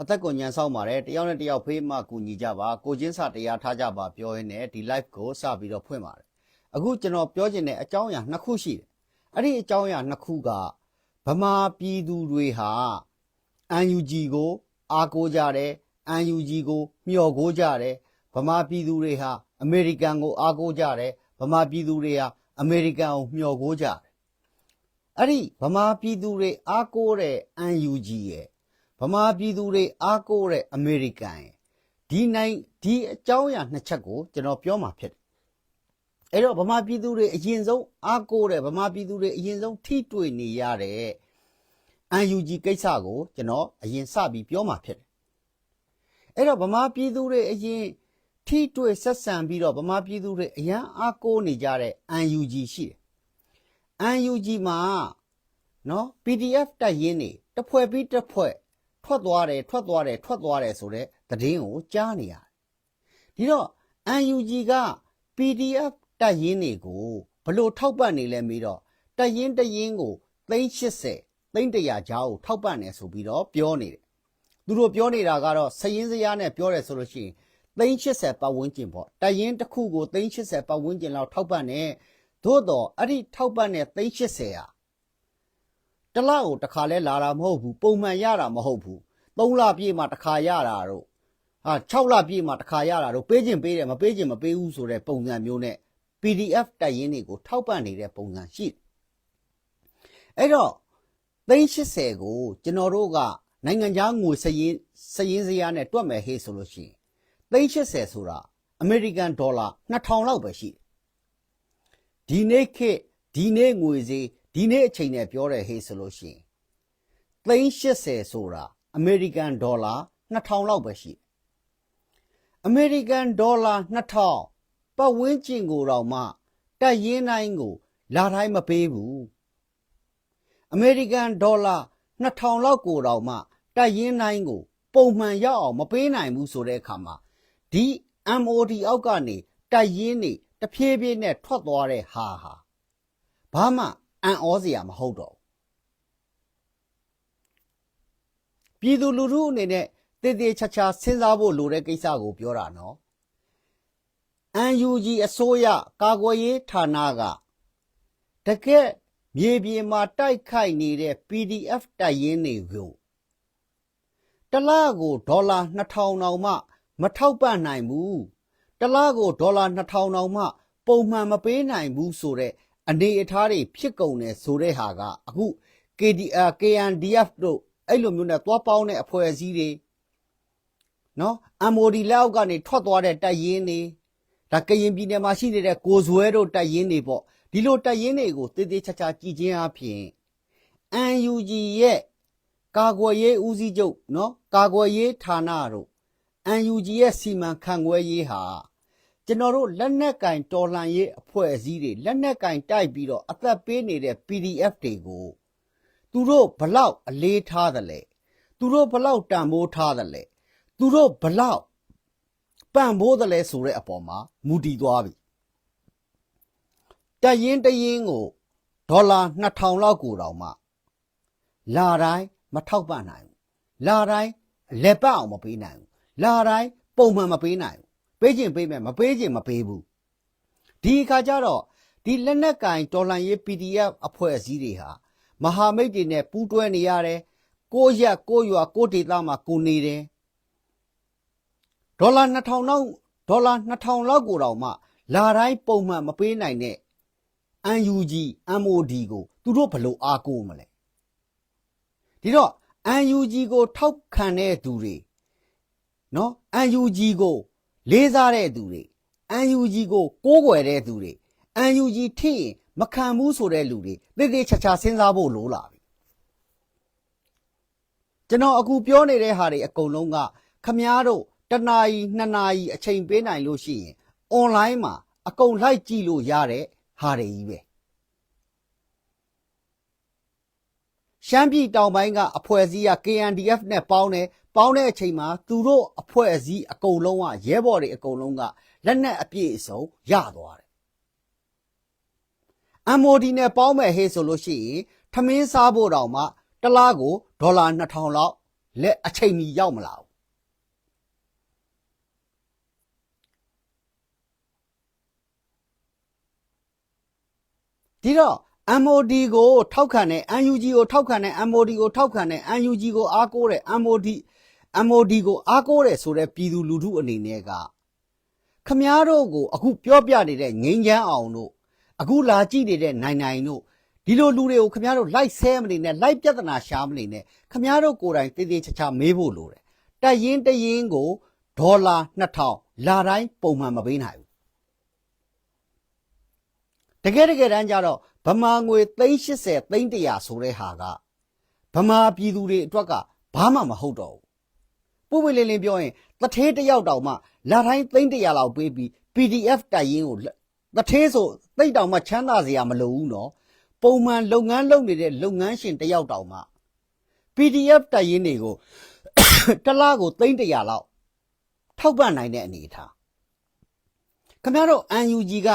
အသက်ကိုညံဆောင်ပါတယ်တယောက်နဲ့တယောက်ဖေးမှကူညီကြပါကိုချင်းစာတရားထားကြပါပြောရင်းနဲ့ဒီ live ကိုစပြီးတော့ဖွင့်ပါတယ်အခုကျွန်တော်ပြောချင်တဲ့အကြောင်းအရာနှစ်ခုရှိတယ်အဲ့ဒီအကြောင်းအရာနှစ်ခုကဗမာပြည်သူတွေဟာ UNG ကို အားကိုးကြတယ် UNG ကိုမျှော်ကိုးကြတယ်ဗမာပြည်သူတွေဟာအမေရိကန်ကိုအားကိုးကြတယ်ဗမာပြည်သူတွေဟာအမေရိကန်ကိုမျှော်ကိုးကြတယ်အဲ့ဒီဗမာပြည်သူတွေအားကိုးတဲ့ UNG ရဲ့ ဗမာပြည်သူတွေအားကိုးတဲ့အမေရိကန်ရဲ့ဒီနိုင်ဒီအကြောင်းအရာနှစ်ချက်ကိုကျွန်တော်ပြောမှာဖြစ်တယ်။အဲ့တော့ဗမာပြည်သူတွေအရင်ဆုံးအားကိုးတဲ့ဗမာပြည်သူတွေအရင်ဆုံးထိတွေ့နေရတဲ့ UNG ကိစ္စကိုကျွန်တော်အရင်စပြီးပြောမှာဖြစ်တယ်။အဲ့တော့ဗမာပြည်သူတွေအရင်ထိတွေ့ဆက်ဆံပြီးတော့ဗမာပြည်သူတွေအရန်အားကိုးနေကြတဲ့ UNG ရှိတယ်။ UNG မှာနော် PDF တက်ရင်းနေတစ်ဖွဲ့ပြီးတစ်ဖွဲ့ ထွက်သွားတယ်ထွက်သွားတယ်ထွက်သွားတယ်ဆိုတဲ့သတင်းကိုကြားနေရတယ်။ဒီတော့ UNG က PDF တက်ရင်းတွေကိုဘလို့ထောက်ပံ့နေလဲမေးတော့တက်ရင်းတရင်းကို380 300ကြားကိုထောက်ပံ့နေဆိုပြီးတော့ပြောနေတယ်။သူတို့ပြောနေတာကတော့စရင်စရာနဲ့ပြောတယ်ဆိုလို့ရှိရင်380ပတ်ဝန်းကျင်ပေါ့တက်ရင်တစ်ခုကို380ပတ်ဝန်းကျင်လောက်ထောက်ပံ့နေသို့တော့အဲ့ဒီထောက်ပံ့တဲ့380ဟာ တစ်လကိုတစ်ခါလဲလာတာမဟုတ်ဘူးပုံမှန်ရတာမဟုတ်ဘူး3လပြည့်မှတစ်ခါရတာတော့ဟာ6လပြည့်မှတစ်ခါရတာတော့ပေးခြင်းပေးတယ်မပေးခြင်းမပေးဘူးဆိုတဲ့ပုံစံမျိုးနဲ့ PDF တက်ရင်းတွေကိုထောက်ပံ့နေတဲ့ပုံစံရှိတယ်အဲ့တော့380ကိုကျွန်တော်တို့ကနိုင်ငံခြားငွေစရင်စရင်စရာနဲ့တွက်မယ်ဟေးဆိုလို့ရှိရင်380ဆိုတာအမေရိကန်ဒေါ်လာ2000လောက်ပဲရှိတယ်ဒီနေ့ခေတ်ဒီနေ့ငွေစည်း ဒီနေ့အချိန်နဲ့ပြောတဲ့ဟေးဆိုလို့ရှိရင်380ဆိုတာအမေရိကန်ဒေါ်လာ2000လောက်ပဲရှိတယ်အမေရိကန်ဒေါ်လာ2000ပတ်ဝန်းကျင်ကိုတော့မှတက်ရင်းတိုင်းကို လာတိုင်းမပေးဘူးအမေရိကန်ဒေါ်လာ2000လောက်ကိုတော့မှတက်ရင်းတိုင်းကို ပုံမှန်ရောက်အောင်မပေးနိုင်ဘူးဆိုတဲ့အခါမှာဒီ MOD အောက်ကနေတက်ရင်းနေတဖြည်းဖြည်းနဲ့ထွက်သွားတဲ့ဟာဟာဘာမှ အံ့ဩစရာမဟုတ်တော့ဘူးပြည်သူလူထုအနေနဲ့တည်တည်ချာချာစဉ်းစားဖို့လိုတဲ့ကိစ္စကိုပြောတာနော် UNG အစိုးရကာကွယ်ရေးဌာနကတကက်မြေပြင်မှာတိုက်ခိုက်နေတဲ့ PDF တိုက်ရင်းတွေကိုတလကိုဒေါ်လာ2000တောင်မှ မထောက်ပံ့နိုင်ဘူးတလကိုဒေါ်လာ2000တောင်မှ ပုံမှန်မပေးနိုင်ဘူးဆိုတဲ့ အနေအထားတွေဖြစ်ကုန်တယ်ဆိုတဲ့ဟာကအခု KDR KNDF တို့အဲ့လိုမျိုးနဲ့သွားပေါင်းတဲ့အဖွဲ့အစည်းတွေနော် MOD လက်အောက်ကနေထွက်သွားတဲ့တိုက်ရင်တွေဒါကရင်ပြည်နယ်မှာရှိနေတဲ့ကိုဇွဲတို့တိုက်ရင်တွေပေါ့ဒီလိုတိုက်ရင်တွေကိုတေးသေးချာချာကြည်ချင်းအဖြစ် UNG ရဲ့ကာကွယ်ရေးဦးစီးချုပ်နော်ကာကွယ်ရေးဌာနတို့ UNG ရဲ့စီမံခန့်ခွဲရေးဟာ ကျွန်တော်တို့လက်နက်ကင်တော်လှန်ရေးအဖွဲ့အစည်းတွေလက်နက်ကင်တိုက်ပြီးတော့အသက်ပေးနေတဲ့ PDF တွေကိုသူတို့ဘလောက်အလေးထားတယ်လဲသူတို့ဘလောက်တန်ဖိုးထားတယ်လဲသူတို့ဘလောက်ပံ့ပိုးတယ်လဲဆိုတဲ့အပေါ်မှာမူတည်သွားပြီတရင်တရင်ကိုဒေါ်လာ2000လောက်ကိုတောင်မှလာတိုင်းမထောက်ပံ့နိုင်ဘူးလာတိုင်းလက်ပတ်အောင်မပေးနိုင်ဘူးလာတိုင်းပုံမှန်မပေးနိုင်ဘူး ပေးခြင်းပေးမယ်မပေးခြင်းမပေးဘူးဒီအခါကျတော့ဒီလက်နက်ကင်တော်လှန်ရေး PDF အဖွဲ့အစည်းတွေဟာမဟာမိတ်တွေနဲ့ပူးတွဲနေရတယ်ကိုရက်ကိုရွာကိုဒေသမှာကိုနေတယ်ဒေါ်လာ2000လောက်ဒေါ်လာ2000လောက်ကိုတောင်မှလာတိုင်းပုံမှန်မပေးနိုင်တဲ့ UNG MOD ကိုသူတို့ဘယ်လိုအားကိုးမလဲဒီတော့ UNG ကို ထောက်ခံတဲ့သူတွေနော် UNG ကို လေးစားတဲ့သူတွေ UNG ကိုကိုးကွယ်တဲ့သူတွေ UNG ထိရင်မခံဘူးဆိုတဲ့လူတွေသေသေးချာချာစဉ်းစားဖို့လိုလာပြီကျွန်တော်အခုပြောနေတဲ့ဟာတွေအကုန်လုံးကခမားတို့တနာရီနှစ်နာရီအချိန်ပေးနိုင်လို့ရှိရင် online မှာအကုန်လိုက်ကြည့်လို့ရတဲ့ဟာတွေကြီးပဲရှမ်းပြည်တောင်ပိုင်းကအဖွဲ့အစည်းက KNDF နဲ့ပေါင်းတယ် ပေါင်းတဲ့အချိန်မှာသူတို့အဖွဲ့အစည်းအကုန်လုံးကရဲဘော်တွေအကုန်လုံးကလက်နက်အပြည့်အစုံရသွားတယ် MOD နဲ့ပေါင်းမဲ့ဟေးဆိုလို့ရှိရင်ထမင်းစားဖို့တောင်မှတစ်လားကိုဒေါ်လာ2000လောက်လက်အချိန်မီရောက်မလာဘူးဒီတော့ MOD ကိုထောက်ခံတဲ့ UNG ကိုထောက်ခံတဲ့ MOD ကိုထောက်ခံတဲ့ UNG ကိုအားကိုးတဲ့ MOD MOD ကိုအားကိုးတယ်ဆိုတဲ့ပြည်သူလူထုအနေနဲ့ကခမားတို့ကိုအခုပြောပြနေတဲ့ငိမ့်ချမ်းအောင်တို့အခုလာကြည့်နေတဲ့နိုင်နိုင်တို့ဒီလိုလူတွေကိုခမားတို့လိုက်ဆဲမနေနဲ့လိုက်ပြဿနာရှာမနေနဲ့ခမားတို့ကိုယ်တိုင်တည်တည်ချာချာမေးဖို့လိုတယ်တက်ရင်တရင်ကိုဒေါ်လာ2000လာတိုင်းပုံမှန်မပေးနိုင်ဘူးတကယ်တကယ်တမ်းကျတော့ဗမာငွေ380 300ဆိုတဲ့ဟာကဗမာပြည်သူတွေအတွက်ကဘာမှမဟုတ်တော့ဘူး ပို့ပွေလင်းလင်းပြောရင်တထေးတစ်ယောက်တောင်မှလာတိုင်း300လောက်ပေးပြီး PDF တိုက်ရင်ကိုတထေးဆိုသိတ်တောင်မှချမ်းသာစရာမလိုဘူးနော်ပုံမှန်လုပ်ငန်းလုပ်နေတဲ့လုပ်ငန်းရှင်တစ်ယောက်တောင်မှ PDF တိုက်ရင်တွေကိုတစ်လားကို300လောက်ထောက်ပံ့နိုင်တဲ့အနေအထားခင်ဗျားတို့ UNG က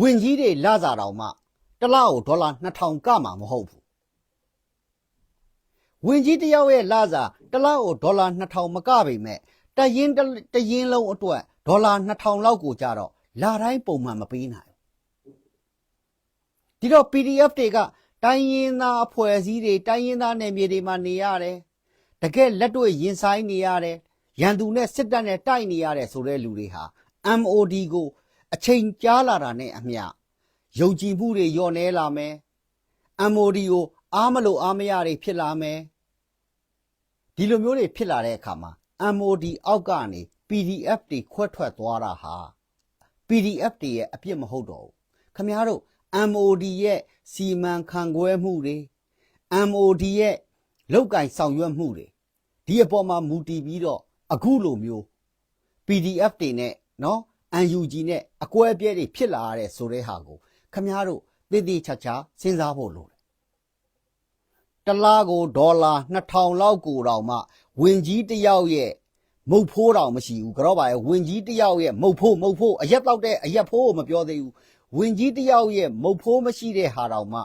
ဝင်ကြီးတွေလစာတောင်မှတစ်လကိုဒေါ်လာ2000ကမှမဟုတ်ဘူးဝင်ကြီးတယောက်ရဲ့လစာ တစ်လကိုဒေါ်လာ2000မကပေမဲ့တရင်တရင်လုံးအတွက်ဒေါ်လာ2000လောက်ကိုကြတော့လာတိုင်းပုံမှန်မပေးနိုင်ဒီတော့ PDF တွေကတိုင်းရင်းသားအဖွဲ့အစည်းတွေတိုင်းရင်းသားနယ်မြေတွေမှာနေရတယ်တကယ်လက်တွေ့ရင်ဆိုင်နေရတယ်ရန်သူနဲ့စစ်တပ်နဲ့တိုက်နေရတယ်ဆိုတဲ့လူတွေဟာ MOD ကိုအချိန်ကြာလာတာနဲ့အမျှယုံကြည်မှုတွေလျော့နေလာမယ် MOD ကိုအားမလို့အားမရတွေဖြစ်လာမယ် ဒီလိုမျိုးတွေဖြစ်လာတဲ့အခါမှာ MOD အောက်ကနေ PDF တွေခွဲထွက်သွားတာဟာ PDF တွေရဲ့အပြစ်မဟုတ်တော့ဘူးခမည်းတော် MOD ရဲ့စီမံခန့်ခွဲမှုတွေ MOD ရဲ့လောက်ကင်ဆောင်ရွက်မှုတွေဒီအပေါ်မှာမူတည်ပြီးတော့အခုလိုမျိုး PDF တွေနဲ့နော် UNG နဲ့အကွဲအပြဲတွေဖြစ်လာရတဲ့ဆိုတဲ့ဟာကိုခမားတို့သိသိချာချာစဉ်းစားဖို့လို တယ်။တလားကိုဒေါ်လာ2000လောက်ကိုတောင်မှဝင်ကြီးတယောက်ရဲ့မုတ်ဖိုးတောင်မရှိဘူးကြောပါရဲ့ဝင်ကြီးတယောက်ရဲ့မုတ်ဖိုးမုတ်ဖိုးအရက်တော့တဲ့အရက်ဖိုးကိုမပြောသေးဘူးဝင်ကြီးတယောက်ရဲ့မုတ်ဖိုးမရှိတဲ့ဟာတောင်မှ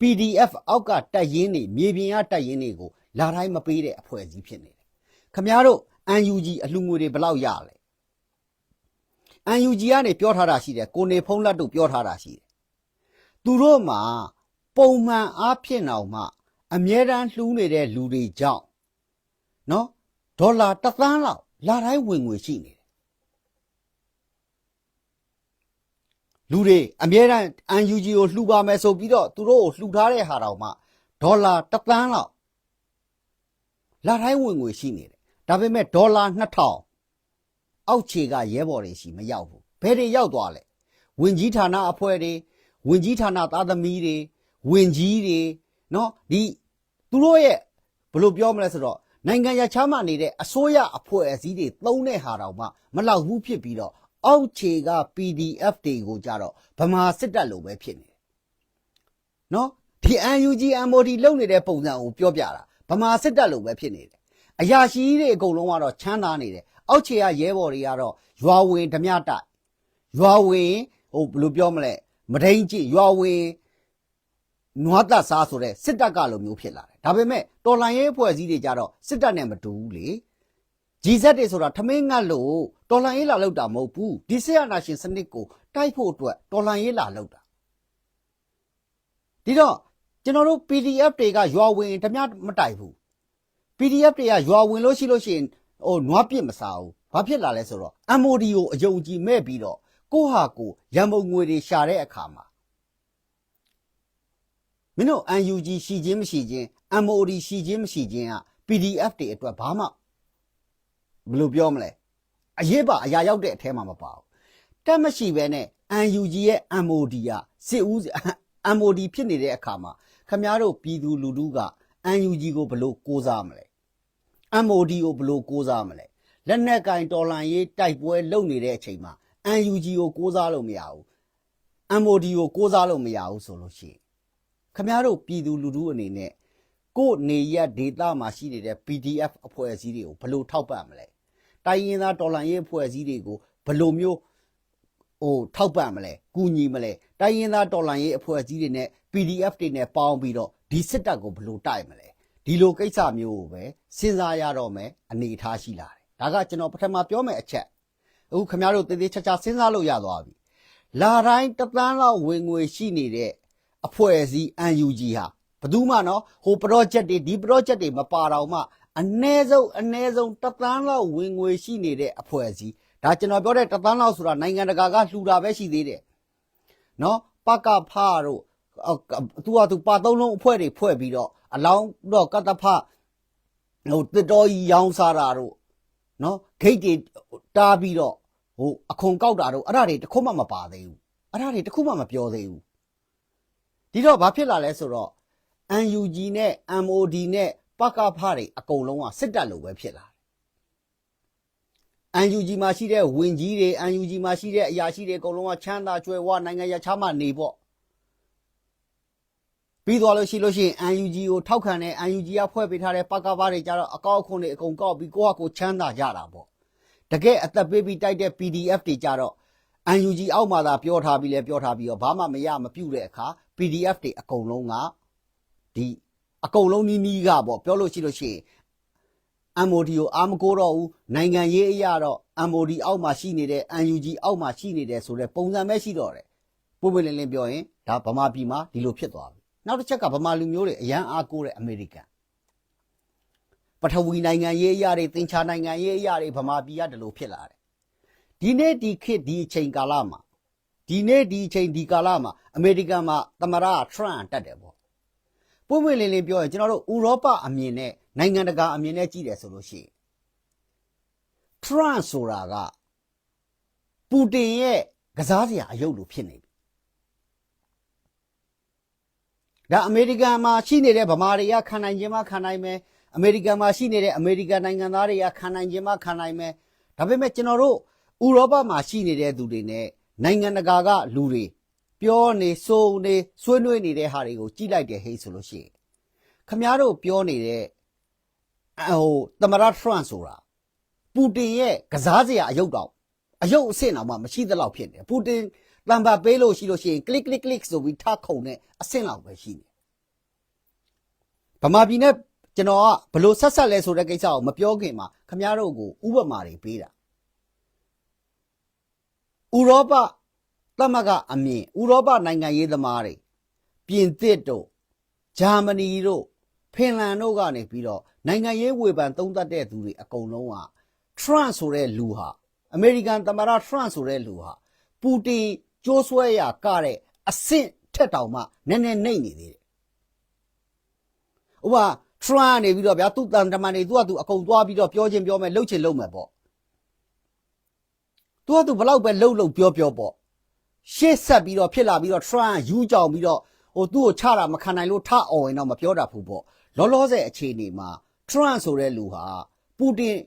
PDF အောက်ကတက်ရင်းနေမြေပြင်ကတက်ရင်းတွေကိုလာတိုင်းမပေးတဲ့အဖွဲ့အစည်းဖြစ်နေတယ်။ခမားတို့ UNG အလှငွေတွေဘယ်လောက်ရလဲ UNG ကနေပြောထားတာရှိတယ်ကိုနေဖုံးလက်တို့ပြောထားတာရှိတယ်သူတို့မှာပုံမှန်အားဖြင့်တော့မှ အမြဲတမ်းလှူးနေတဲ့လူတွေကြောင့်နော်ဒေါ်လာတစ်သန်းလောက်လာတိုင်းဝင်ငွေရှိနေတယ်လူတွေအမြဲတမ်း UNG ကိုလှူပါမယ်ဆိုပြီးတော့သူတို့ကိုလှူထားတဲ့ဟာတော့မှဒေါ်လာတစ်သန်းလောက်လာတိုင်းဝင်ငွေရှိနေတယ်ဒါပေမဲ့ဒေါ်လာ2000အောက်ခြေကရဲဘော်တွေရှိမရောက်ဘူးဘယ်တွေရောက်သွားလဲဝင်ကြီးဌာနအဖွဲ့တွေဝင်ကြီးဌာနသားသမီးတွေဝင်ကြီးတွေ နော်ဒီသူတို့ရဲ့ဘယ်လိုပြောမလဲဆိုတော့နိုင်ငံရခြားမှနေတဲ့အစိုးရအဖွဲ့အစည်းတွေသုံးတဲ့ဟာတောင်မှမလောက်ဘူးဖြစ်ပြီးတော့အောက်ခြေက PDF တွေကိုကြတော့ဗမာစစ်တပ်လိုပဲဖြစ်နေတယ်နော်ဒီ UNG MOD လုံနေတဲ့ပုံစံကိုပြောပြတာဗမာစစ်တပ်လိုပဲဖြစ်နေတယ်အရာရှိတွေအကုန်လုံးကတော့ချမ်းသာနေတယ်အောက်ခြေကရဲဘော်တွေကတော့ရွာဝင်ဓမြတိုက်ရွာဝင်ဟိုဘယ်လိုပြောမလဲမဒိန်ကြည့်ရွာဝင် နွားသက်စားဆိုတဲ့စစ်တပ်ကလိုမျိုးဖြစ်လာတယ်ဒါပေမဲ့တော်လန်ရေးအဖွဲ့အစည်းတွေကြတော့စစ်တပ်နဲ့မတူဘူးလေဂျီဇက်တွေဆိုတာထမင်းငတ်လို့တော်လန်ရေးလာလောက်တာမဟုတ်ဘူးဒီစစ်အာဏာရှင်စနစ်ကိုတိုက်ဖို့အတွက်တော်လန်ရေးလာလောက်တာဒီတော့ကျွန်တော်တို့ PDF တွေကရွာဝင်ဓမြမတိုက်ဘူး PDF တွေကရွာဝင်လို့ရှိလို့ရှိရင်ဟိုနွားပြစ်မစားဘူးဘာဖြစ်လာလဲဆိုတော့ MOD ကိုအယုံကြည်မဲ့ပြီးတော့ကိုဟာကိုရန်ပုံငွေတွေရှာတဲ့အခါမှာ မင်းတို့ UNG ရှိခြင်းမရှိခြင်း MOD ရှိခြင်းမရှိခြင်းက PDF တွေအတွက်ဘာမှဘယ်လိုပြောမလဲအရေးပါအရာရောက်တဲ့အထဲမှာမပါဘူးတက်မရှိပဲနဲ့ UNG ရဲ့ MOD ကစစ်ဦး MOD ဖြစ်နေတဲ့အခါမှာခမားတို့ပြည်သူလူထုက UNG ကိုဘယ်လိုကိုးစားမလဲ MOD ကိုဘယ်လိုကိုးစားမလဲလက်နက်ကင်တော်လန်ရေးတိုက်ပွဲလုပ်နေတဲ့အချိန်မှာ UNG ကိုကိုးစားလို့မရဘူး MOD ကိုကိုးစားလို့မရဘူးဆိုလို့ရှိရင် ခမားတို့ပြည်သူလူထုအနေနဲ့ကို့နေရက်ဒေတာမှာရှိနေတဲ့ PDF အဖွဲ့အစည်းတွေကိုဘယ်လိုထောက်ပံ့မလဲတိုင်းရင်းသားတော်လန်ရေးအဖွဲ့အစည်းတွေကိုဘယ်လိုမျိုးဟိုထောက်ပံ့မလဲကူညီမလဲတိုင်းရင်းသားတော်လန်ရေးအဖွဲ့အစည်းတွေနဲ့ PDF တွေနဲ့ပေါင်းပြီးတော့ဒီစစ်တပ်ကိုဘယ်လိုတိုက်မလဲဒီလိုကိစ္စမျိုးကိုပဲစဉ်းစားရတော့မယ်အနေအထားရှိလာတယ်ဒါကကျွန်တော်ပထမပြောမယ်အချက်အခုခင်ဗျားတို့တည်တည်ချာချာစဉ်းစားလို့ရသွားပြီလာတိုင်းတစ်သန်းလောက်ဝင်ငွေရှိနေတဲ့ အဖွဲ့အစည်း UNG ဟာဘယ်သူမှနော်ဟို project တွေဒီ project တွေမပါတော့မှအ ਨੇ ဆုံးအ ਨੇ ဆုံးတစ်သန်းလောက်ဝင်ငွေရှိနေတဲ့အဖွဲ့အစည်းဒါကျွန်တော်ပြောတဲ့တစ်သန်းလောက်ဆိုတာနိုင်ငံတကာကလှူတာပဲရှိသေးတယ်နော်ပကဖတို့အော်သူကသူပါသုံးလုံးအဖွဲ့တွေဖွဲ့ပြီးတော့အလောင်းတော့ကတ္တဖဟိုတစ်တော်ကြီးရောင်းစားတာတို့နော်ဂိတ်တွေတားပြီးတော့ဟိုအခွန်ကောက်တာတို့အဲ့ဒါတွေတစ်ခုမှမပါသေးဘူးအဲ့ဒါတွေတစ်ခုမှမပြောသေးဘူး ဒီတော့ဘာဖြစ်လာလဲဆိုတော့ UNG နဲ့ MOD နဲ့ပကဖတွေအကုန်လုံးကစစ်တပ်လိုပဲဖြစ်လာတယ် UNG မှာရှိတဲ့ဝင်ကြီးတွေ UNG မှာရှိတဲ့အရာရှိတွေအကုန်လုံးကချမ်းသာကြွယ်ဝနိုင်ငံရခြားမှနေပေါ့ပြီးသွားလို့ရှိလို့ရှိရင် UNG ကိုထောက်ခံတဲ့ UNG ကဖွဲ့ပေးထားတဲ့ပကဖတွေကြတော့အကောက်အခွန်တွေအကုန်ကောက်ပြီးကိုယ့်ဟာကိုယ်ချမ်းသာကြတာပေါ့တကယ်အသက်ပေးပြီးတိုက်တဲ့ PDF တွေကြတော့ UNG အောက်မှာသာပြောထားပြီးလဲပြောထားပြီးတော့ဘာမှမရမပြုတ်တဲ့အခါ PDF တွေအကုန်လုံးကဒီအကုန်လုံးနီးနီးကပေါ့ပြောလို့ရှိလို့ရှိရင် MOD ကိုအာမကိုတော့ဘူးနိုင်ငံရေးအရာတော့ MOD အောက်မှာရှိနေတဲ့ UNG အောက်မှာရှိနေတယ်ဆိုတဲ့ပုံစံပဲရှိတော့တယ်ပုံပွင့်လင်းလင်းပြောရင်ဒါဗမာပြည်မှာဒီလိုဖြစ်သွားပြီနောက်တစ်ချက်ကဗမာလူမျိုးတွေအရန်အားကိုးတဲ့အမေရိကန်ပထဝီနိုင်ငံရေးအရာတွေသင်္ချာနိုင်ငံရေးအရာတွေဗမာပြည်ကဒီလိုဖြစ်လာတယ်ဒီနေ့ဒီခေတ်ဒီအချိန်ကာလမှာ ဒီနေ့ဒီအချိန်ဒီကာလမှာအမေရိကန်မှာသမရထရန့်တက်တယ်ပေါ့ပွင့်ပွင့်လင်းလင်းပြောရင်ကျွန်တော်တို့ဥရောပအမြင်နဲ့နိုင်ငံတကာအမြင်နဲ့ကြည့်တယ်ဆိုလို့ရှိရင်ထရန့်ဆိုတာကပူတင်ရဲ့ကစားစရာအယုတ်လိုဖြစ်နေပြီဒါအမေရိကန်မှာရှိနေတဲ့ဗမာတွေကခံနိုင်ခြင်းမခံနိုင်မယ်အမေရိကန်မှာရှိနေတဲ့အမေရိကန်နိုင်ငံသားတွေကခံနိုင်ခြင်းမခံနိုင်မယ်ဒါပေမဲ့ကျွန်တော်တို့ဥရောပမှာရှိနေတဲ့သူတွေနဲ့ နိုင်ငံတကာကလူတွေပြောနေစိုးနေဆွေးနွေးနေတဲ့ဟာတွေကိုကြည့်လိုက်တယ်ဟေးဆိုလို့ရှိရင်ခမားတို့ပြောနေတဲ့ဟိုသမရထရန့်ဆိုတာပူတင်ရဲ့ကစားစရာအယုတ်တော့အယုတ်အဆင့်တော့မှမရှိသလောက်ဖြစ်နေပူတင်တံပါပေးလို့ရှိလို့ရှိရင် click click click ဆိုပြီးထားခုံတဲ့အဆင့်လောက်ပဲရှိနေဗမာပြည်နဲ့ကျွန်တော်ကဘလို့ဆက်ဆက်လဲဆိုတဲ့ကိစ္စကိုမပြောခင်မှာခမားတို့ကိုဥပမာတွေပေးတာ ဥရောပသမဂ္ဂအမြင်ဥရောပနိုင်ငံရေးသမားတွေပြင်သစ်တို့ဂျာမနီတို့ဖင်လန်တို့ကနေပြီးတော့နိုင်ငံရေးဝေဖန်သုံးသပ်တဲ့သူတွေအကုန်လုံးကထရန့်ဆိုတဲ့လူဟာအမေရိကန်သမ္မတထရန့်ဆိုတဲ့လူဟာပူတင်ကြိုးဆွဲရကတဲ့အဆင့်ထက်တောင်မှနည်းနည်းနှိမ့်နေသေးတယ်။ဥပမာထရန့်နေပြီးတော့ဗျာသူ့တန်တမန်တွေသူ့ဟာသူအကုန်သွားပြီးတော့ပြောချင်းပြောမယ်လှုပ်ချင်လှုပ်မယ်ပေါ့။ သူကသူဘလောက်ပဲလှုပ်လှုပ်ပြောပြောပေါ့။ရှေ့ဆက်ပြီးတော့ဖြစ်လာပြီးတော့ထရန့်ယူကြောင်ပြီးတော့ဟိုသူ့ကိုချတာမခံနိုင်လို့ထအော်ရင်တော့မပြောတာဘူးပေါ့။လောလောဆယ်အခြေအနေမှာထရန့်ဆိုတဲ့လူဟာပူတင်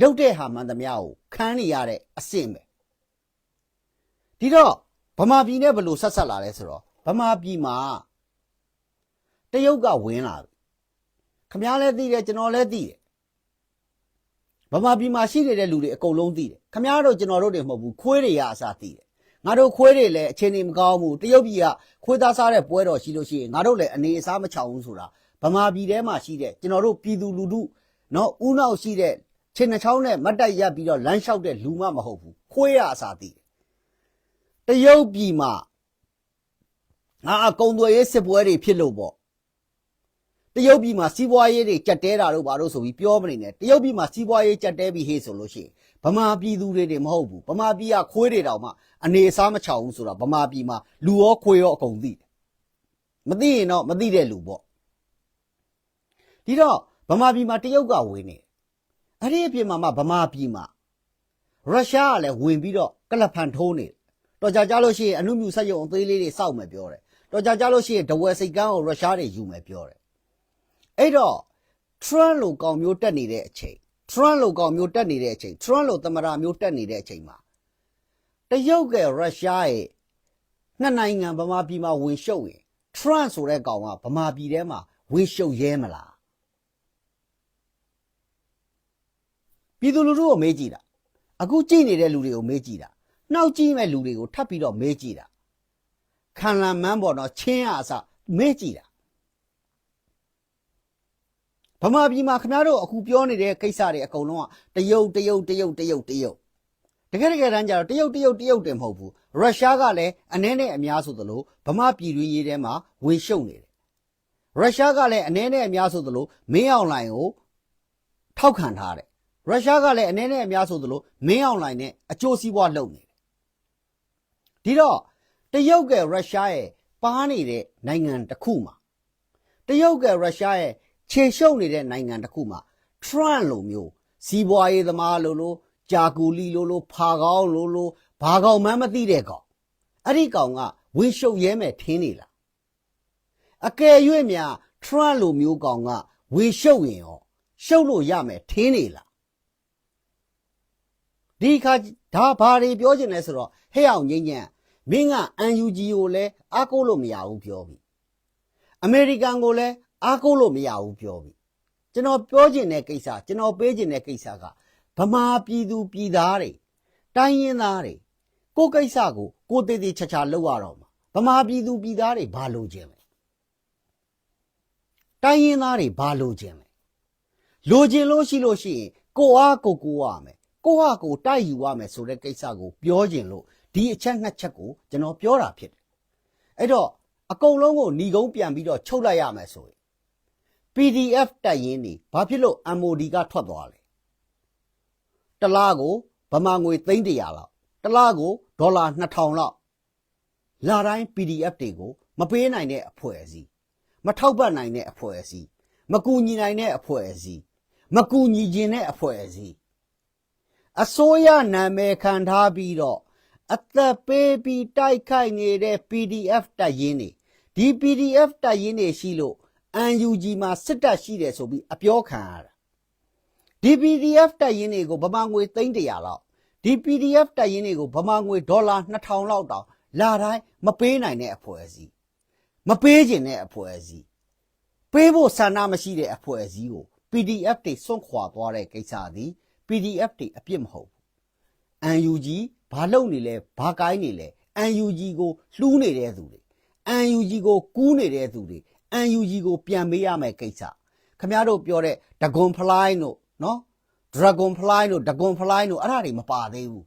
လုတ်တဲ့ဟာမှန်သမျှကိုခန်းနေရတဲ့အဆင့်ပဲဒီတော့ဗမာပြည်နဲ့ဘယ်လိုဆက်ဆက်လာလဲဆိုတော့ဗမာပြည်မှာတရုတ်ကဝင်လာပြီခမားလည်းသိတယ်ကျွန်တော်လည်းသိတယ် ဗမာပြည်မှာရှိနေတဲ့လူတွေအကုန်လုံးသိတယ်ခမားတို့ကျွန်တော်တို့တွေမဟုတ်ဘူးခွေးတွေရအစားသိတယ်ငါတို့ခွေးတွေလည်းအခြေအနေမကောင်းဘူးတရုတ်ပြည်ကခွေးသားစားတဲ့ပွဲတော်ရှိလို့ရှိရင်ငါတို့လည်းအနေအစားမချောင်ဘူးဆိုတာဗမာပြည်ထဲမှာရှိတဲ့ကျွန်တော်တို့ပြည်သူလူထုနော်ဥနောက်ရှိတဲ့ခြေနှချောင်းနဲ့မတ်တက်ရပ်ပြီးတော့လမ်းလျှောက်တဲ့လူမှမဟုတ်ဘူးခွေးရအစားသိတယ်တရုတ်ပြည်မှာငါအကုံသွေးရေးစစ်ပွဲတွေဖြစ်လို့ပေါ့ တရုတ်ပြည်မှာစီးပွားရေးတွေကြက်တဲတာတို့ဘာလို့ဆိုပြီးပြောမနေနဲ့တရုတ်ပြည်မှာစီးပွားရေးကြက်တဲပြီးဟေးဆိုလို့ရှိရင်ဗမာပြည်သူတွေတွေမဟုတ်ဘူးဗမာပြည်ကခွေးတွေတောင်မှအနေအစားမချောင်ဘူးဆိုတာဗမာပြည်မှာလူရောခွေးရောအကုန်သိတယ်မသိရင်တော့မသိတဲ့လူပေါ့ဒီတော့ဗမာပြည်မှာတရုတ်ကဝင်နေအဲ့ဒီအပြင်မှာမှဗမာပြည်မှာရုရှားကလည်းဝင်ပြီးတော့ကလပ်ဖန်ထိုးနေတယ်တော်ကြကြလို့ရှိရင်အနုမြူဆက်ရုံအသေးလေးတွေစောက်မယ်ပြောတယ်တော်ကြကြလို့ရှိရင်ဒဝယ်စိတ်ကန်းကိုရုရှားတွေယူမယ်ပြောတယ် အဲ့တော့ Trump လိုကောင်မျိုးတက်နေတဲ့အချိန် Trump လိုကောင်မျိုးတက်နေတဲ့အချိန် Trump လိုသမရာမျိုးတက်နေတဲ့အချိန်မှာတရုတ်ကရုရှားရဲ့နှစ်နိုင်ငံဗမာပြည်မှာဝင်ရှုပ်ရင် Trump ဆိုတဲ့ကောင်ကဗမာပြည်ထဲမှာဝင်ရှုပ်ရဲမလားပြည်သူလူထုကိုမေးကြည့်တာအခုကြည့်နေတဲ့လူတွေကိုမေးကြည့်တာနှောက်ကြည့်မဲ့လူတွေကိုထပ်ပြီးတော့မေးကြည့်တာခံလန်မန်းပေါ်တော့ချင်းရအစမေးကြည့်တာ ဗမာပြည်မှာခင်ဗျားတို့အခုပြောနေတဲ့ကိစ္စတွေအကုန်လုံးကတရုတ်တရုတ်တရုတ်တရုတ်တရုတ်တကယ်တကယ်တမ်းကျတော့တရုတ်တရုတ်တရုတ်တင်မဟုတ်ဘူးရုရှားကလည်းအနည်းနဲ့အများဆိုသလိုဗမာပြည်တွင်းရေးထဲမှာဝင်ရှုံနေတယ်ရုရှားကလည်းအနည်းနဲ့အများဆိုသလိုမင်းအောင်လှိုင်ကိုထောက်ခံထားတယ်ရုရှားကလည်းအနည်းနဲ့အများဆိုသလိုမင်းအောင်လှိုင်နဲ့အကျိုးစီးပွားလုပ်နေတယ်ဒီတော့တရုတ်ကရုရှားရဲ့ပါနေတဲ့နိုင်ငံတစ်ခုမှာတရုတ်ကရုရှားရဲ့ ခြေရှုပ်နေတဲ့နိုင်ငံတစ်ခုမှာ Trump လိုမျိုးစီးပွားရေးသမားလိုလိုဂျာကူလီလိုလိုဖာကောင်းလိုလိုဘာကောင်မှန်းမသိတဲ့ကောင်အဲ့ဒီကောင်ကဝင်ရှုပ်ရဲမယ်ထင်းနေလားအကယ်၍များ Trump လိုမျိုးကောင်ကဝင်ရှုပ်ရင်ရောရှုပ်လို့ရမယ်ထင်းနေလားဒီခါဒါဘာတွေပြောချင်လဲဆိုတော့ဟဲ့အောင်ငိမ့်ညံ့မင်းက UNG ကိုလည်းအားကိုးလို့မရဘူးပြောပြီအမေရိကန်ကိုလည်း အားကိုးလို့မရဘူးပြောပြီကျွန်တော်ပြောချင်တဲ့ကိစ္စကျွန်တော်ပေးချင်တဲ့ကိစ္စကဗမာပြည်သူပြည်သားတွေတိုင်းရင်းသားတွေကိုယ်ကိစ္စကိုကိုယ်တည်တည်ချာချာလုပ်ရတော့မှာဗမာပြည်သူပြည်သားတွေဘာလို့ခြင်းလဲတိုင်းရင်းသားတွေဘာလို့ခြင်းလဲလိုချင်လို့ရှိလို့ရှိရင်ကိုအားကိုကိုရမယ်ကိုဟာကိုတိုက်ယူရမယ်ဆိုတဲ့ကိစ္စကိုပြောချင်လို့ဒီအချက်နှစ်ချက်ကိုကျွန်တော်ပြောတာဖြစ်တယ်အဲ့တော့အကုန်လုံးကိုหนีကုန်းပြန်ပြီးတော့ချုပ်လိုက်ရမယ်ဆိုရင် PDF တက်ရင်းနေဘာဖြစ်လို့ MOD ကထွက်သွားလဲတစ်လားကိုဗမာငွေ300လောက်တစ်လားကိုဒေါ်လာ2000လောက်လာတိုင်း PDF တွေကိုမပေးနိုင်တဲ့အဖွဲ့အစည်းမထောက်ပံ့နိုင်တဲ့အဖွဲ့အစည်းမကူညီနိုင်တဲ့အဖွဲ့အစည်းမကူညီခြင်းတဲ့အဖွဲ့အစည်းအစိုးရနာမည်ခံထားပြီးတော့အသက်ပေးပြီးတိုက်ခိုက်နေတဲ့ PDF တပ်ရင်းတွေဒီ PDF တပ်ရင်းတွေရှိလို့ UNG မှာစစ်တပ်ရှိတယ်ဆိုပြီးအပြောခံရတာဒီ PDF တပ်ရင်းတွေကိုဗမာငွေ300လောက်ဒီ PDF တပ်ရင်းတွေကိုဗမာငွေဒေါ်လာ2000လောက်တောင်လာတိုင်းမပေးနိုင်တဲ့အဖွဲ့အစည်းမပေးခြင်းတဲ့အဖွဲ့အစည်းပေးဖို့ဆန္ဒမရှိတဲ့အဖွဲ့အစည်းကို PDF တွေစွန့်ခွာသွားတဲ့ကိစ္စသည် PDF တွေအပြစ်မဟုတ်ဘူး UNG ဘာလုပ်နေလဲဘာကိုင်းနေလဲ UNG ကိုလှူးနေတဲ့သူတွေ UNG ကိုကူးနေတဲ့သူတွေ UNG ကိုပြန်မေးရမယ်ကိစ္စခမရတို့ပြောတဲ့ဒဂွန်ဖလိုင်းတို့နော် Dragon Fly တို့ Dragon Fly တို့အဲ့ဒါတွေမပါသေးဘူး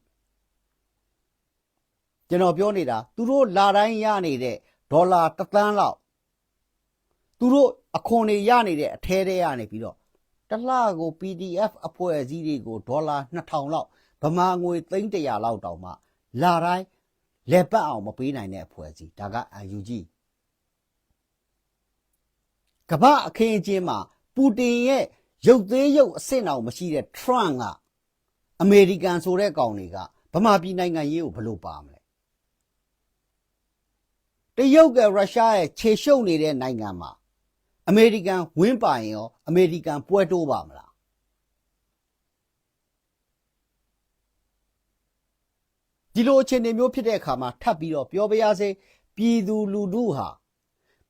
ကျွန်တော်ပြောနေတာသူတို့လာတိုင်းရနေတဲ့ဒေါ်လာတစ်သန်းလောက်သူတို့အခွန်တွေရနေတဲ့အထဲထဲရနေပြီးတော့တစ်လကို PDF အဖွဲ့အစည်းတွေကိုဒေါ်လာ2000လောက်ဗမာငွေ300လောက်တောင်မှလာတိုင်းလက်ပတ်အောင်မပေးနိုင်တဲ့အဖွဲ့အစည်းဒါက UNG ကမ္ဘာအခင်းအကျင်းမှာပူတင်ရဲ့ရုပ်သေးရုပ်အဆင့်အောင်မရှိတဲ့ Trump ကအမေရိကန်ဆိုတဲ့ကောင်တွေကဗမာပြည်နိုင်ငံရေးကိုဘယ်လိုပါမလဲတရုတ်ကရုရှားရဲ့ခြေရှုပ်နေတဲ့နိုင်ငံမှာအမေရိကန်ဝင်းပါရင်ရောအမေရိကန်ပွဲတိုးပါမလားဒီလိုအခြေအနေမျိုးဖြစ်တဲ့အခါမှာထပ်ပြီးတော့ပြောပြရစေပြည်သူလူထုဟာ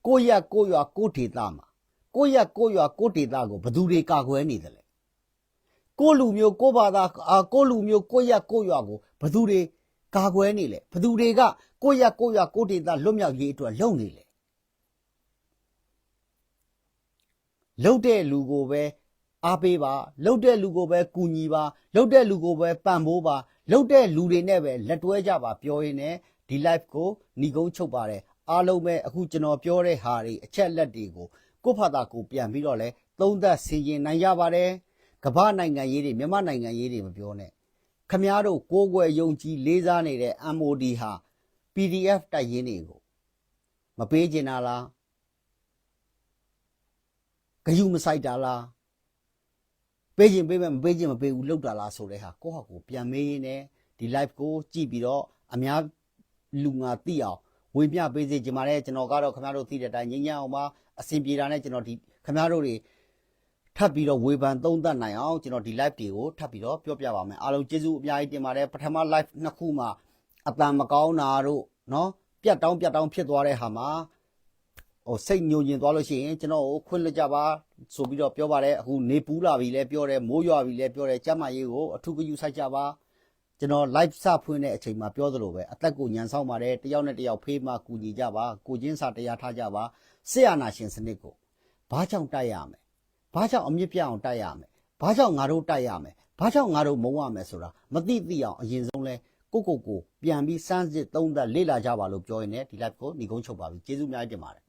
ကိုယ့်ရက်ကိုယ့်ရွာကိုယ့်ဒေသမှာ ကိုယ့်ရက်ကိုယ့်ရွာကိုယ့်ဒေသကိုဘယ်သူတွေကာကွယ်နေတယ်လဲကိုယ့်လူမျိုးကိုယ့်ဘာသာအာကိုယ့်လူမျိုးကိုယ့်ရက်ကိုယ့်ရွာကိုဘယ်သူတွေကာကွယ်နေလဲဘယ်သူတွေကကိုယ့်ရက်ကိုယ့်ရွာကိုယ့်ဒေသလွတ်မြောက်ရေးအတွက်လုပ်နေလဲလှုပ်တဲ့လူကိုပဲအားပေးပါလှုပ်တဲ့လူကိုပဲကူညီပါလှုပ်တဲ့လူကိုပဲပံ့ပိုးပါလှုပ်တဲ့လူတွေနဲ့ပဲလက်တွဲကြပါပြောရင်းနဲ့ဒီ live ကိုညီကုန်းချုပ်ပါတယ်အားလုံးပဲအခုကျွန်တော်ပြောတဲ့ဟာတွေအချက်လက်တွေကို ကိုယ့်ဖာသာကိုပြန်ပြီးတော့လဲသုံးသပ်ဆင်ခြင်နိုင်ကြပါတယ်ကမ္ဘာနိုင်ငံရေးတွေမြန်မာနိုင်ငံရေးတွေမပြောနဲ့ခမားတို့ကိုးကွယ်ယုံကြည်လေးစားနေတဲ့ MOD ဟာ PDF တိုက်ရင်းတွေကိုမပေးချင်တာလားဂယုမဆိုင်တာလားပေးခြင်းပေးမယ်မပေးခြင်းမပေးဘူးလောက်တာလားဆိုတဲ့ဟာကိုယ့်ဟာကိုယ်ပြန်မေးရင်းနဲ့ဒီ live ကိုကြည့်ပြီးတော့အများလူငါသိအောင်ဝေမျှပေးစေချင်ပါတယ်ကျွန်တော်ကတော့ခင်ဗျားတို့သိတဲ့အတိုင်းငြိမ်းချမ်းအောင်ပါ အဆင်ပြေတာနဲ့ကျွန်တော်ဒီခင်ဗျားတို့တွေထပ်ပြီးတော့ဝေဖန်သုံးသပ်နိုင်အောင်ကျွန်တော်ဒီ live တွေကိုထပ်ပြီးတော့ပြောပြပါမယ်အားလုံးကျေးဇူးအများကြီးတင်ပါတယ်ပထမ live နှစ်ခုမှာအတန်မကောင်းတာတို့နော်ပြတ်တောင်းပြတ်တောင်းဖြစ်သွားတဲ့ဟာမှာဟိုစိတ်ညိုညင်သွားလို့ရှိရင်ကျွန်တော်ကိုခွင့်လွှတ်ကြပါဆိုပြီးတော့ပြောပါတယ်အခုနေပူးလာပြီလဲပြောတယ်မိုးရွာပြီလဲပြောတယ်ကျမရေးကိုအထူးကယူဆိုင်ကြပါကျွန်တော် live စဖွင့်တဲ့အချိန်မှာပြောသလိုပဲအသက်ကိုညံဆောင်ပါတယ်တယောက်နဲ့တယောက်ဖေးမှကူညီကြပါကိုချင်းစာတရားထားကြပါ ဆရာနာရှင်စနစ်ကိုဘာကြောင့်တိုက်ရမလဲဘာကြောင့်အမြင့်ပြတ်အောင်တိုက်ရမယ်ဘာကြောင့်ငါတို့တိုက်ရမယ်ဘာကြောင့်ငါတို့မုန်းရမယ်ဆိုတာမသိသိအောင်အရင်ဆုံးလဲကိုကိုကိုပြန်ပြီးစမ်းစစ်သုံးသပ်လေ့လာကြပါလို့ပြောရင်းနဲ့ဒီ live ကိုညီကုန်းချုပ်ပါပြီကျေးဇူးအများကြီးတင်ပါတယ်